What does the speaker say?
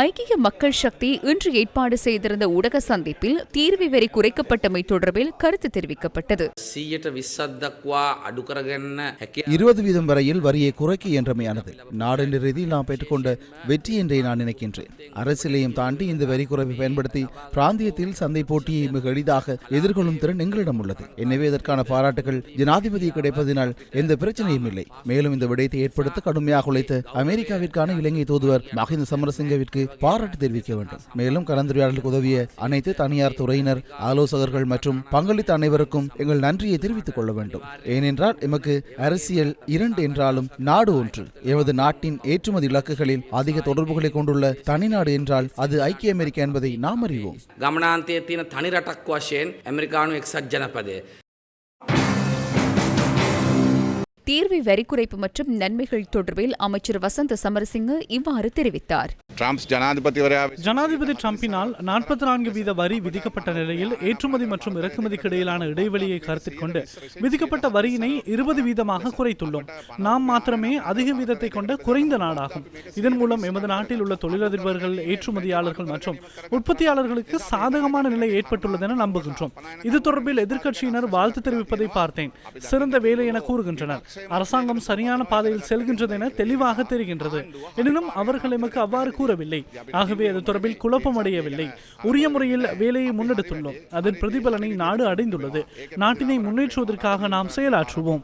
ஐக்கிய மக்கள் சக்தி இன்று ஏற்பாடு செய்திருந்த ஊடக சந்திப்பில் தீர்வு வரி குறைக்கப்பட்டமை தொடர்பில் கருத்து தெரிவிக்கப்பட்டது. இருபது வீதம் வரையில் வரியை குறைக்க என்றமையானது நாடென்ற ரீதியில் நாம் பெற்றுக்கொண்ட வெற்றி என்றே நான் நினைக்கின்றேன். அரசியலையும் தாண்டி இந்த வரி குறைப்பை பயன்படுத்தி பிராந்தியத்தில் சந்தை போட்டியை மிக எளிதாக எதிர்கொள்ளும் திறன் எங்களிடம் உள்ளது. எனவே இதற்கான பாராட்டுகள் ஜனாதிபதி கிடைப்பதனால் எந்த பிரச்சனையும் இல்லை. மேலும் இந்த விடயத்தை ஏற்படுத்த கடுமையாக உழைத்த அமெரிக்காவிற்கான இலங்கை தூதுவர் மகிந்த சமரசிங்கவிற்கு பாராட்டு தெரிவிக்க வேண்டும். மேலும் கலந்துரையாடலுக்கு உதவிய அனைத்து தனியார் துறையினர் ஆலோசகர்கள் மற்றும் பங்களித்த அனைவருக்கும் எங்கள் நன்றியை தெரிவித்துக் கொள்ள வேண்டும். ஏனென்றால் எமக்கு அரசியல் இரண்டு என்றாலும் நாடு ஒன்று. எமது நாட்டின் ஏற்றுமதி இலக்குகளில் அதிக தொடர்புகளை கொண்டுள்ள தனிநாடு என்றால் அது ஐக்கிய அமெரிக்கா என்பதை நாம் அறிவோம். கமனாந்தேத்தின தனிரட்டக்வாஷேன் தீர்வை வரி குறைப்பு மற்றும் நன்மைகள் தொடர்பில் அமைச்சர் வசந்த சமரசிங்க இவ்வாறு தெரிவித்தார். ஜனாதிபதி டிரம்பினால் நாற்பத்தி நான்கு வீத வரி விதிக்கப்பட்ட நிலையில் ஏற்றுமதி மற்றும் இறக்குமதிக்கு இடையிலான இடைவெளியை கருத்தில் கொண்டு விதிக்கப்பட்ட வரியினை இருபது வீதமாக குறைத்துள்ளோம். நாம் மாத்திரமே அதிக வீதத்தை கொண்ட குறைந்த நாடாகும். இதன் மூலம் எமது நாட்டில் உள்ள தொழிலதிபர்கள் ஏற்றுமதியாளர்கள் மற்றும் உற்பத்தியாளர்களுக்கு சாதகமான நிலை ஏற்பட்டுள்ளது என நம்புகின்றோம். இது தொடர்பில் எதிர்க்கட்சியினர் வாழ்த்து தெரிவிப்பதை பார்த்தேன். சிறந்த வேலை என கூறுகின்றனர். அரசாங்கம் சரியான பாதையில் செல்கின்றது என தெளிவாக தெரிகின்றது. எனினும் அவர்கள் எமக்கு அவ்வாறு கூறவில்லை. ஆகவே அது தொடர்பில் குழப்பம் அடையவில்லை உரிய முறையில் வேலையை முன்னெடுத்துள்ளோம். அதன் பிரதிபலனை நாடு அடைந்துள்ளது. நாட்டினை முன்னேற்றுவதற்காக நாம் செயலாற்றுவோம்.